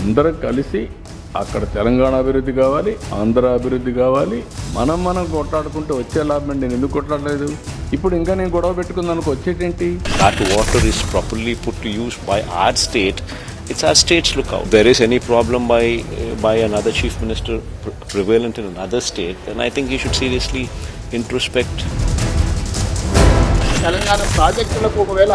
అందరం కలిసి అక్కడ తెలంగాణ అభివృద్ధి కావాలి ఆంధ్ర అభివృద్ధి కావాలి. మనం మనం కొట్లాడుకుంటే వచ్చే లాభం అండి నేను ఎందుకు కొట్లాడలేదు? ఇప్పుడు ఇంకా నేను గొడవ పెట్టుకుందానికి వచ్చేటేంటి? That water is properly put use by our state it's our states look out there is any problem by by an other chief minister prevalent in other state then I think you should seriously introspect Telangana ప్రాజెక్టులకు ఒకవేళ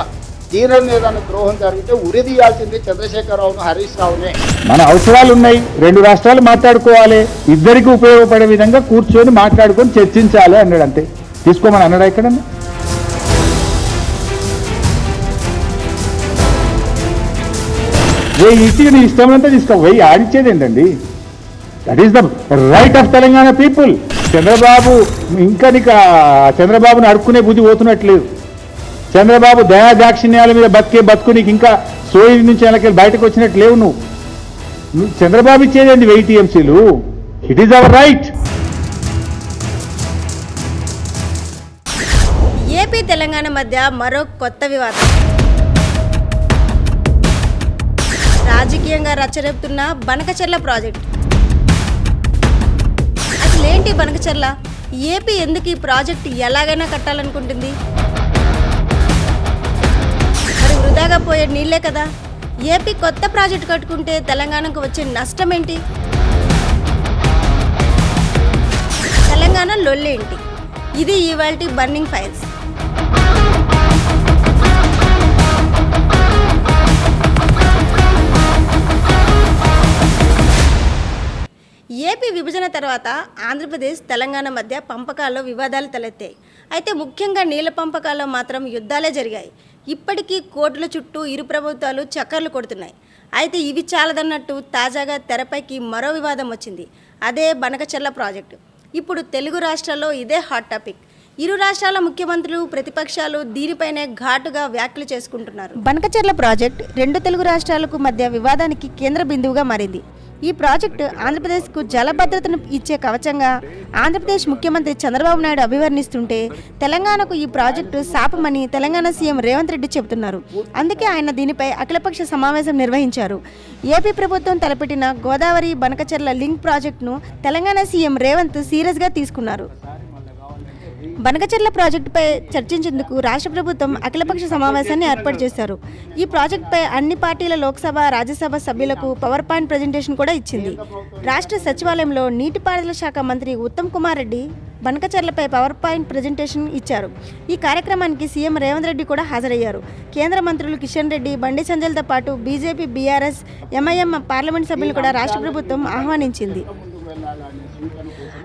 తీరని ఏదైనా ద్రోహం జరిగితే ఉరిదీయాల్సింది చంద్రశేఖరరావును హరీష్ రావునే. మన అవసరాలు ఉన్నాయి రెండు రాష్ట్రాలు మాట్లాడుకోవాలి. ఇద్దరికి ఉపయోగపడే విధంగా కూర్చొని మాట్లాడుకొని చర్చించాలి అన్నాడు అంతే. తీసుకోమని అన్నాడు ఇక్కడ వెయ్యి ఇచ్చి నీ ఇష్టమంతా తీసుకో. వెయ్యి ఆడిచ్చేది ఏంటండి? That is the right of Telangana people Chandrababu ఇంకా నీకు చంద్రబాబును చంద్రబాబుని అడుక్కునే బుద్ధి పోతున్నట్లేదు చంద్రబాబు దయాదాక్షిణ్యాల మీద బతికే బతుకు నీకు ఇంకా సోయి నుంచి వెనకెళ్ళి బయటకు వచ్చినట్టు లేవు నువ్వు. నువ్వు చంద్రబాబు ఇచ్చేదండి వెయ్యి టీఎంసీలు? It is our right AP Telangana మధ్య మరో కొత్త వివాదం. రాజకీయంగా రచ్చరేపుతున్న బనకచెర్ల ప్రాజెక్ట్. అసలేంటి బనకచెర్ల? ఏపీ ఎందుకు ఈ ప్రాజెక్ట్ ఎలాగైనా కట్టాలనుకుంటుంది? వృధాగా పోయే నీళ్ళే కదా. ఏపీ కొత్త ప్రాజెక్ట్ కట్టుకుంటే తెలంగాణకు వచ్చే నష్టం ఏంటి తెలంగాణ లొల్లేంటి ఇది ఇవాల్టి బర్నింగ్ ఫైల్స్. ఏపీ విభజన తర్వాత ఆంధ్రప్రదేశ్ తెలంగాణ మధ్య పంపకాల్లో వివాదాలు తలెత్తాయి. అయితే ముఖ్యంగా నీళ్ళ పంపకాల్లో మాత్రం యుద్ధాలే జరిగాయి. ఇప్పటికీ కోర్టుల చుట్టూ ఇరు ప్రభుత్వాలు చక్కర్లు కొడుతున్నాయి. అయితే ఇవి చాలదన్నట్టు తాజాగా తెరపైకి మరో వివాదం వచ్చింది. అదే బనకచెర్ల ప్రాజెక్టు. ఇప్పుడు తెలుగు రాష్ట్రాల్లో ఇదే హాట్ టాపిక్. ఇరు రాష్ట్రాల ముఖ్యమంత్రులు ప్రతిపక్షాలు దీనిపైనే ఘాటుగా వ్యాఖ్యలు చేసుకుంటున్నారు. బనకచెర్ల ప్రాజెక్ట్ రెండు తెలుగు రాష్ట్రాలకు మధ్య వివాదానికి కేంద్ర బిందువుగా మారింది. ఈ ప్రాజెక్టు ఆంధ్రప్రదేశ్కు జలభద్రతను ఇచ్చే కవచంగా ఆంధ్రప్రదేశ్ ముఖ్యమంత్రి చంద్రబాబు నాయుడు అభివర్ణిస్తుంటే తెలంగాణకు ఈ ప్రాజెక్టు శాపమని తెలంగాణ సీఎం రేవంత్ రెడ్డి చెబుతున్నారు. అందుకే ఆయన దీనిపై అఖిలపక్ష సమావేశం నిర్వహించారు. ఏపీ ప్రభుత్వం తలపెట్టిన గోదావరి బనకచెర్ల లింక్ ప్రాజెక్టును తెలంగాణ సీఎం రేవంత్ సీరియస్గా తీసుకున్నారు. బనకచెర్ల ప్రాజెక్టుపై చర్చించేందుకు రాష్ట్ర ప్రభుత్వం అఖిలపక్ష సమావేశాన్ని ఏర్పాటు చేశారు. ఈ ప్రాజెక్టుపై అన్ని పార్టీల లోక్సభ రాజ్యసభ సభ్యులకు పవర్ పాయింట్ ప్రజెంటేషన్ కూడా ఇచ్చింది. రాష్ట్ర సచివాలయంలో నీటిపారుదల శాఖ మంత్రి ఉత్తమ్ కుమార్ రెడ్డి బనకచర్లపై పవర్ పాయింట్ ప్రజెంటేషన్ ఇచ్చారు. ఈ కార్యక్రమానికి సీఎం రేవంత్ రెడ్డి కూడా హాజరయ్యారు. కేంద్ర మంత్రులు కిషన్ రెడ్డి బండి సంజయ్లతో పాటు బీజేపీ బీఆర్ఎస్ ఎంఐఎం పార్లమెంట్ సభ్యులు కూడా రాష్ట్ర ప్రభుత్వం ఆహ్వానించింది.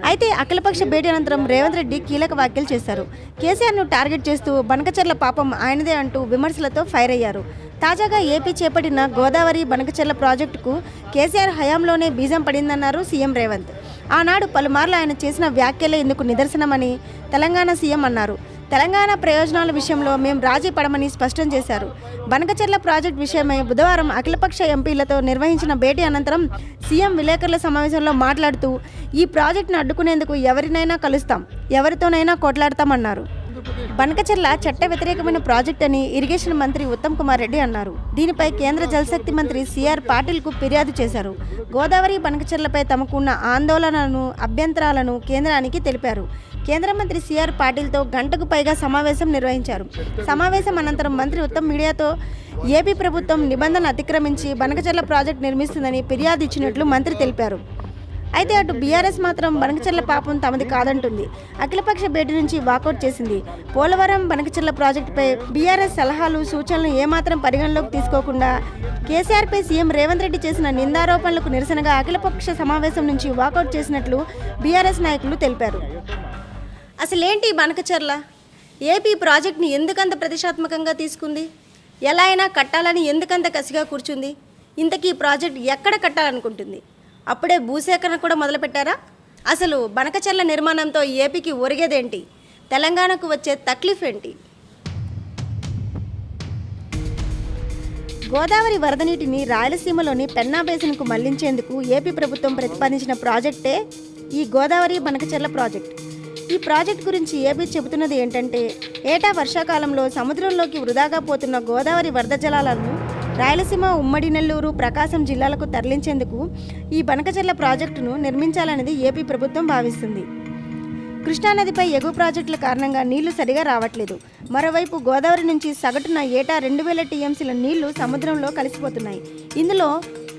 అయితే అఖిలపక్ష భేటీ అనంతరం రేవంత్ రెడ్డి కీలక వ్యాఖ్యలు చేశారు. కేసీఆర్ను టార్గెట్ చేస్తూ బనకచెర్ల పాపం ఆయనదే అంటూ విమర్శలతో ఫైర్ అయ్యారు. తాజాగా ఏపీ చేపట్టిన గోదావరి బనకచెర్ల ప్రాజెక్టుకు కేసీఆర్ హయాంలోనే బీజం పడిందన్నారు సీఎం రేవంత్. ఆనాడు పలుమార్లు ఆయన చేసిన వ్యాఖ్యలే ఇందుకు నిదర్శనమని తెలంగాణ సీఎం అన్నారు. తెలంగాణ ప్రయోజనాల విషయంలో మేము రాజీ పడమని స్పష్టం చేశారు. బనకచెర్ల ప్రాజెక్టు విషయమై బుధవారం అఖిలపక్ష ఎంపీలతో నిర్వహించిన భేటీ అనంతరం సీఎం విలేకరుల సమావేశంలో మాట్లాడుతూ ఈ ప్రాజెక్టును అడ్డుకునేందుకు ఎవరినైనా కలుస్తాం ఎవరితోనైనా కొట్లాడతామన్నారు. బనకచెర్ల చట్ట వ్యతిరేకమైన ప్రాజెక్ట్ అని ఇరిగేషన్ మంత్రి ఉత్తమ్ కుమార్ రెడ్డి అన్నారు. దీనిపై కేంద్ర జలశక్తి మంత్రి సిఆర్ పాటిల్కు ఫిర్యాదు చేశారు. గోదావరి బనకచెర్లపై తమకున్న ఆందోళనలను అభ్యంతరాలను కేంద్రానికి తెలిపారు. కేంద్ర మంత్రి సిఆర్ పాటిల్తో గంటకు పైగా సమావేశం నిర్వహించారు. సమావేశం అనంతరం మంత్రి ఉత్తమ్ మీడియాతో ఏపీ ప్రభుత్వం నిబంధనలు అతిక్రమించి బనకచెర్ల ప్రాజెక్టు నిర్మిస్తుందని ఫిర్యాదు ఇచ్చినట్లు మంత్రి తెలిపారు. అయితే అటు బీఆర్ఎస్ మాత్రం బనకచెర్ల పాపం తమది కాదంటుంది. అఖిలపక్ష భేటీ నుంచి వాకౌట్ చేసింది. పోలవరం బనకచెర్ల ప్రాజెక్టుపై బీఆర్ఎస్ సలహాలు సూచనలు ఏమాత్రం పరిగణలోకి తీసుకోకుండా కేసీఆర్పై సీఎం రేవంత్ రెడ్డి చేసిన నిందారోపణలకు నిరసనగా అఖిలపక్ష సమావేశం నుంచి వాకౌట్ చేసినట్లు బీఆర్ఎస్ నాయకులు తెలిపారు. అసలేంటి బనకచెర్ల? ఏపీ ప్రాజెక్ట్ని ఎందుకంత ప్రతిష్టాత్మకంగా తీసుకుంది? ఎలా అయినా కట్టాలని ఎందుకంత కసిగా కూర్చుంది? ఇంతకీ ప్రాజెక్ట్ ఎక్కడ కట్టాలనుకుంటుంది? అప్పుడే భూసేకరణ కూడా మొదలుపెట్టారా? అసలు బనకచెర్ల నిర్మాణంతో ఏపీకి ఒరిగేదేంటి? తెలంగాణకు వచ్చే తక్లీఫ్ ఏంటి గోదావరి వరద నీటిని రాయలసీమలోని పెన్నా బేసిన్కు మళ్ళించేందుకు ఏపీ ప్రభుత్వం ప్రతిపాదించిన ప్రాజెక్టే ఈ గోదావరి బనకచెర్ల ప్రాజెక్ట్. ఈ ప్రాజెక్ట్ గురించి ఏపీ చెబుతున్నది ఏంటంటే ఏటా వర్షాకాలంలో సముద్రంలోకి వృధాగా పోతున్న గోదావరి వరద జలాలను రాయలసీమ ఉమ్మడి నెల్లూరు ప్రకాశం జిల్లాలకు తరలించేందుకు ఈ బనకచెర్ల ప్రాజెక్టును నిర్మించాలనేది ఏపీ ప్రభుత్వం భావిస్తుంది. కృష్ణానదిపై ఎగువ ప్రాజెక్టుల కారణంగా నీళ్ళు సరిగా రావట్లేదు. మరోవైపు గోదావరి నుంచి సగటున ఏటా రెండు వేల టీఎంసీల నీళ్ళు సముద్రంలో కలిసిపోతున్నాయి. ఇందులో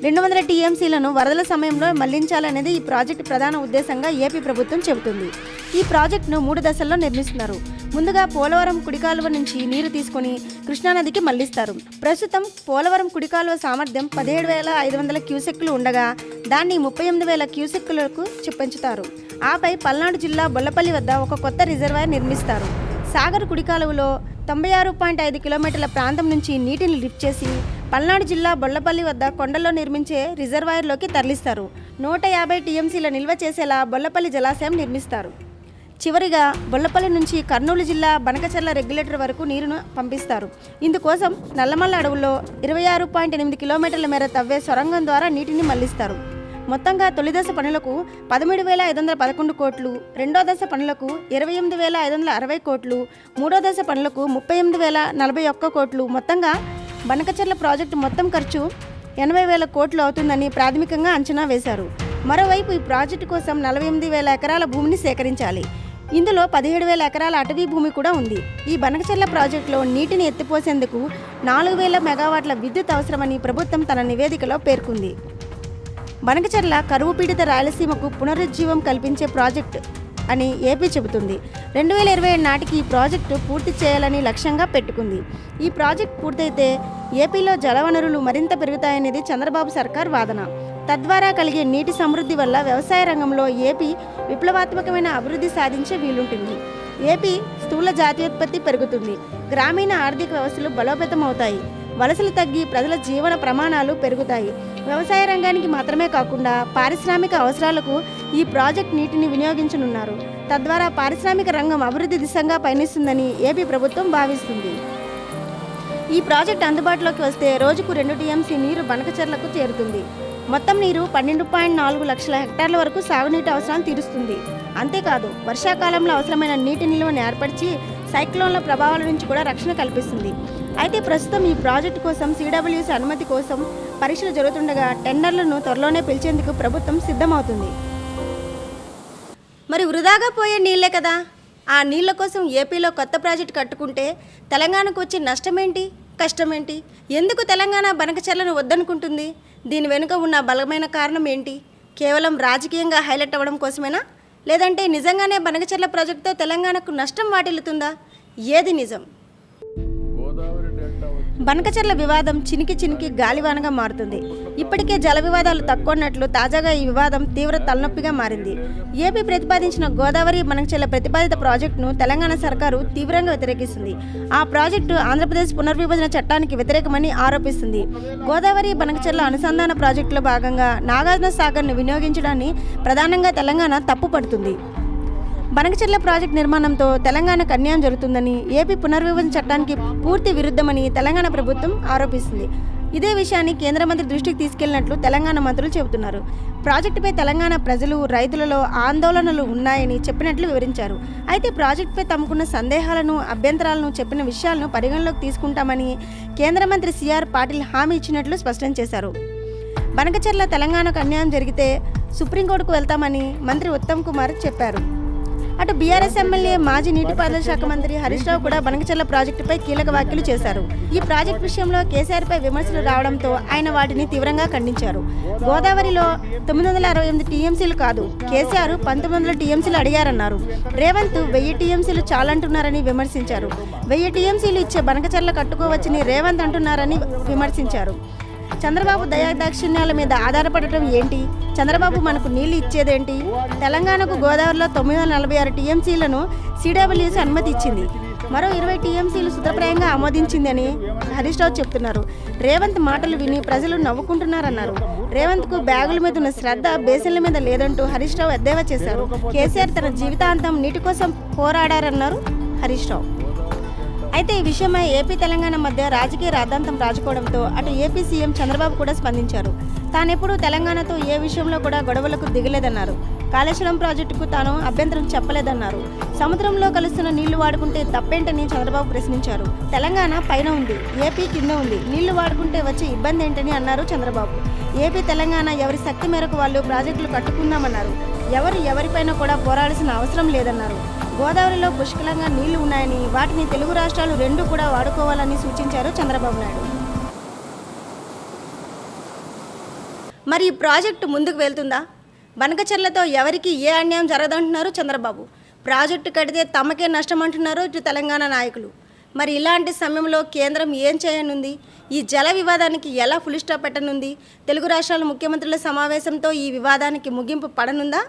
రెండు వందల టీఎంసీలను వరదల సమయంలో మళ్ళించాలనేది ఈ ప్రాజెక్టు ప్రధాన ఉద్దేశంగా ఏపీ ప్రభుత్వం చెబుతుంది. ఈ ప్రాజెక్టును మూడు దశల్లో నిర్మిస్తున్నారు. ముందుగా పోలవరం కుడికాలువ నుంచి నీరు తీసుకొని కృష్ణానదికి మళ్ళిస్తారు. ప్రస్తుతం పోలవరం కుడికాలువ సామర్థ్యం పదిహేడు వేల ఐదు వందల క్యూసెక్లు ఉండగా దాన్ని ముప్పై ఎనిమిది వేల క్యూసెక్కులకు పెంచుతారు. ఆపై పల్నాడు జిల్లా బొల్లపల్లి వద్ద ఒక కొత్త రిజర్వాయర్ నిర్మిస్తారు. సాగర్ కుడికాలువలో తొంభై ఆరు పాయింట్ ఐదు కిలోమీటర్ల ప్రాంతం నుంచి నీటిని లిఫ్ట్ చేసి పల్నాడు జిల్లా బొల్లపల్లి వద్ద కొండల్లో నిర్మించే రిజర్వాయర్లోకి తరలిస్తారు. నూట యాభై టీఎంసీల నిల్వ చేసేలా బొల్లపల్లి జలాశయం నిర్మిస్తారు. చివరిగా బొల్లపల్లి నుంచి కర్నూలు జిల్లా బనకచర్ల రెగ్యులేటర్ వరకు నీరును పంపిస్తారు. ఇందుకోసం నల్లమల్ల అడవుల్లో ఇరవై ఆరు పాయింట్ ఎనిమిది కిలోమీటర్ల మేర తవ్వే సొరంగం ద్వారా నీటిని మళ్ళిస్తారు. మొత్తంగా తొలి దశ పనులకు పదమూడు వేల ఐదు వందల పదకొండు కోట్లు రెండో దశ పనులకు ఇరవై ఎనిమిది వేల ఐదు వందల అరవై కోట్లు మూడో దశ పనులకు ముప్పై ఎనిమిది వేల నలభై ఒక్క కోట్లు. మొత్తంగా బనకచెర్ల ప్రాజెక్టు మొత్తం ఖర్చు ఎనభై వేల కోట్లు అవుతుందని ప్రాథమికంగా అంచనా వేశారు. మరోవైపు ఈ ప్రాజెక్టు కోసం నలభై ఎనిమిది వేల ఎకరాల భూమిని సేకరించాలి. ఇందులో పదిహేడు వేల ఎకరాల అటవీ భూమి కూడా ఉంది. ఈ బనకచెర్ల ప్రాజెక్టులో నీటిని ఎత్తిపోసేందుకు నాలుగు వేల మెగావాట్ల విద్యుత్ అవసరమని ప్రభుత్వం తన నివేదికలో పేర్కొంది. బనకచెర్ల కరువు పీడిత రాయలసీమకు పునరుజ్జీవం కల్పించే ప్రాజెక్టు అని ఏపీ చెబుతుంది. రెండు వేల ఇరవై ఏడు నాటికి ఈ ప్రాజెక్టు పూర్తి చేయాలని లక్ష్యంగా పెట్టుకుంది. ఈ ప్రాజెక్ట్ పూర్తయితే ఏపీలో జలవనరులు మరింత పెరుగుతాయనేది చంద్రబాబు సర్కార్ వాదన. తద్వారా కలిగే నీటి సమృద్ధి వల్ల వ్యవసాయ రంగంలో ఏపీ విప్లవాత్మకమైన అభివృద్ధి సాధించే వీలుంటుంది. ఏపీ స్థూల జాతీయోత్పత్తి పెరుగుతుంది. గ్రామీణ ఆర్థిక వ్యవస్థలు బలోపేతం అవుతాయి వలసలు తగ్గి ప్రజల జీవన ప్రమాణాలు పెరుగుతాయి. వ్యవసాయ రంగానికి మాత్రమే కాకుండా పారిశ్రామిక అవసరాలకు ఈ ప్రాజెక్ట్ నీటిని వినియోగించనున్నారు. తద్వారా పారిశ్రామిక రంగం అభివృద్ధి దిశగా పయనిస్తుందని ఏపీ ప్రభుత్వం భావిస్తుంది. ఈ ప్రాజెక్ట్ అందుబాటులోకి వస్తే రోజుకు రెండు టీఎంసీ నీరు బనకచెర్లకు చేరుతుంది. మొత్తం నీరు పన్నెండు పాయింట్ నాలుగు లక్షల హెక్టార్ల వరకు సాగునీటి అవసరాలను తీరుస్తుంది. అంతేకాదు వర్షాకాలంలో అవసరమైన నీటి నిల్వను ఏర్పరిచి సైక్లోన్ల ప్రభావాల నుంచి కూడా రక్షణ కల్పిస్తుంది. అయితే ప్రస్తుతం ఈ ప్రాజెక్టు కోసం సిడబ్ల్యూసీ అనుమతి కోసం పరీక్షలు జరుగుతుండగా టెండర్లను త్వరలోనే పిలిచేందుకు ప్రభుత్వం సిద్ధమవుతుంది. మరి వృధాగా పోయే నీళ్ళే కదా? ఆ నీళ్ళ కోసం ఏపీలో కొత్త ప్రాజెక్టు కట్టుకుంటే తెలంగాణకు వచ్చే నష్టమేంటి? కష్టమేంటి? ఎందుకు తెలంగాణ బనకచర్లను వద్దనుకుంటుంది? దీని వెనుక ఉన్న బలమైన కారణం ఏంటి? కేవలం రాజకీయంగా హైలైట్ అవ్వడం కోసమేనా? లేదంటే నిజంగానే బనకచర్ల ప్రాజెక్టుతో తెలంగాణకు నష్టం వాటిల్లుతుందా? ఏది నిజం? బనకచెర్ల వివాదం చినికి చినికి గాలివానగా మారుతుంది. ఇప్పటికే జల వివాదాలు తక్కువన్నట్లు తాజాగా ఈ వివాదం తీవ్ర తలనొప్పిగా మారింది. ఏపీ ప్రతిపాదించిన గోదావరి బనకచెర్ల ప్రతిపాదిత ప్రాజెక్టును తెలంగాణ సర్కారు తీవ్రంగా వ్యతిరేకిస్తుంది. ఆ ప్రాజెక్టు ఆంధ్రప్రదేశ్ పునర్విభజన చట్టానికి వ్యతిరేకమని ఆరోపిస్తుంది. గోదావరి బనకచెర్ల అనుసంధాన ప్రాజెక్టులో భాగంగా నాగార్జున సాగర్ను వినియోగించడాన్ని ప్రధానంగా తెలంగాణ తప్పుపడుతుంది. బనకచెర్ల ప్రాజెక్టు నిర్మాణంతో తెలంగాణకు అన్యాయం జరుగుతుందని ఏపీ పునర్విభజన చట్టానికి పూర్తి విరుద్ధమని తెలంగాణ ప్రభుత్వం ఆరోపిస్తుంది. ఇదే విషయాన్ని కేంద్ర మంత్రి దృష్టికి తీసుకెళ్ళినట్లు తెలంగాణ మంత్రులు చెబుతున్నారు. ప్రాజెక్టుపై తెలంగాణ ప్రజలు రైతులలో ఆందోళనలు ఉన్నాయని చెప్పినట్లు వివరించారు. అయితే ప్రాజెక్టుపై తమకున్న సందేహాలను అభ్యంతరాలను చెప్పిన విషయాలను పరిగణలోకి తీసుకుంటామని కేంద్ర మంత్రి సిఆర్ పాటిల్ హామీ ఇచ్చినట్లు స్పష్టం చేశారు. బనకచెర్ల తెలంగాణకు అన్యాయం జరిగితే సుప్రీంకోర్టుకు వెళ్తామని మంత్రి ఉత్తమ్ కుమార్ చెప్పారు. అటు బీఆర్ఎస్ ఎమ్మెల్యే మాజీ నీటిపారుదల శాఖ మంత్రి హరీష్ రావు కూడా బనకచెర్ల ప్రాజెక్టుపై కీలక వ్యాఖ్యలు చేశారు. ఈ ప్రాజెక్టు విషయంలో కేసీఆర్పై విమర్శలు రావడంతో ఆయన వాటిని తీవ్రంగా ఖండించారు. గోదావరిలో తొమ్మిది వందల అరవై ఎనిమిది టీఎంసీలు కాదు కేసీఆర్ పంతొమ్మిది వందల టీఎంసీలు అడిగారన్నారు. రేవంత్ వెయ్యి టీఎంసీలు చాలంటున్నారని విమర్శించారు. వెయ్యి టీఎంసీలు ఇచ్చే బనకచెల్ల కట్టుకోవచ్చని రేవంత్ అంటున్నారని విమర్శించారు. చంద్రబాబు దయాదాక్షిణ్యాల మీద ఆధారపడటం ఏంటి? చంద్రబాబు మనకు నీళ్ళు ఇచ్చేదేంటి? తెలంగాణకు గోదావరిలో తొమ్మిది వందల నలభై ఆరు టీఎంసీలను సిడబ్ల్యూసీ అనుమతి ఇచ్చింది మరో ఇరవై టీఎంసీలు సుతప్రాయంగా ఆమోదించిందని హరీష్ రావు చెప్తున్నారు. రేవంత్ మాటలు విని ప్రజలు నవ్వుకుంటున్నారన్నారు. రేవంత్కు బ్యాగుల మీద ఉన్న శ్రద్ధ బేసిన్ల మీద లేదంటూ హరీష్ రావు ఎద్దేవా చేశారు. కేసీఆర్ తన జీవితాంతం నీటి కోసం పోరాడారన్నారు హరీష్ రావు అయితే ఈ విషయమై ఏపీ తెలంగాణ మధ్య రాజకీయ రాద్ధాంతం రాజుకోవడంతో అటు ఏపీ సీఎం చంద్రబాబు కూడా స్పందించారు. తానెప్పుడు తెలంగాణతో ఏ విషయంలో కూడా గొడవలకు దిగలేదన్నారు. కాళేశ్వరం ప్రాజెక్టుకు తాను అభ్యంతరం చెప్పలేదన్నారు. సముద్రంలో కలుస్తున్న నీళ్ళు వాడుకుంటే తప్పేంటని చంద్రబాబు ప్రశ్నించారు. తెలంగాణ పైన ఉంది ఏపీ కింద ఉంది. నీళ్ళు వాడుకుంటే వచ్చే ఇబ్బంది ఏంటని అన్నారు చంద్రబాబు. ఏపీ తెలంగాణ ఎవరి శక్తి మేరకు వాళ్ళు ప్రాజెక్టులు కట్టుకుందామన్నారు. ఎవరు ఎవరిపైన కూడా పోరాడాల్సిన అవసరం లేదన్నారు. గోదావరిలో పుష్కలంగా నీళ్ళు ఉన్నాయని వాటిని తెలుగు రాష్ట్రాలు రెండు కూడా వాడుకోవాలని సూచించారు చంద్రబాబు నాయుడు. మరి ఈ ప్రాజెక్టు ముందుకు వెళ్తుందా? బనకచర్లతో ఎవరికి ఏ అన్యాయం జరగదంటున్నారు చంద్రబాబు. ప్రాజెక్టు కడితే తమకే నష్టం అంటున్నారు ఇటు తెలంగాణ నాయకులు. మరి ఇలాంటి సమయంలో కేంద్రం ఏం చేయనుంది? ఈ జల వివాదానికి ఎలా ఫుల్ స్టాప్ పెట్టనుంది? తెలుగు రాష్ట్రాల ముఖ్యమంత్రుల సమావేశంతో ఈ వివాదానికి ముగింపు పడనుందా?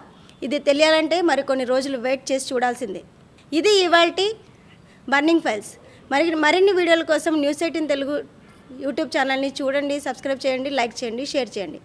ఇది తెలియాలంటే మరికొన్ని రోజులు వెయిట్ చేసి చూడాల్సిందే. ఇది ఇవాల్టి బర్నింగ్ ఫైల్స్ మరి మరిన్ని వీడియోల కోసం న్యూస్ ఎయిటీన్ తెలుగు యూట్యూబ్ ఛానల్ని చూడండి సబ్స్క్రైబ్ చేయండి లైక్ చేయండి షేర్ చేయండి.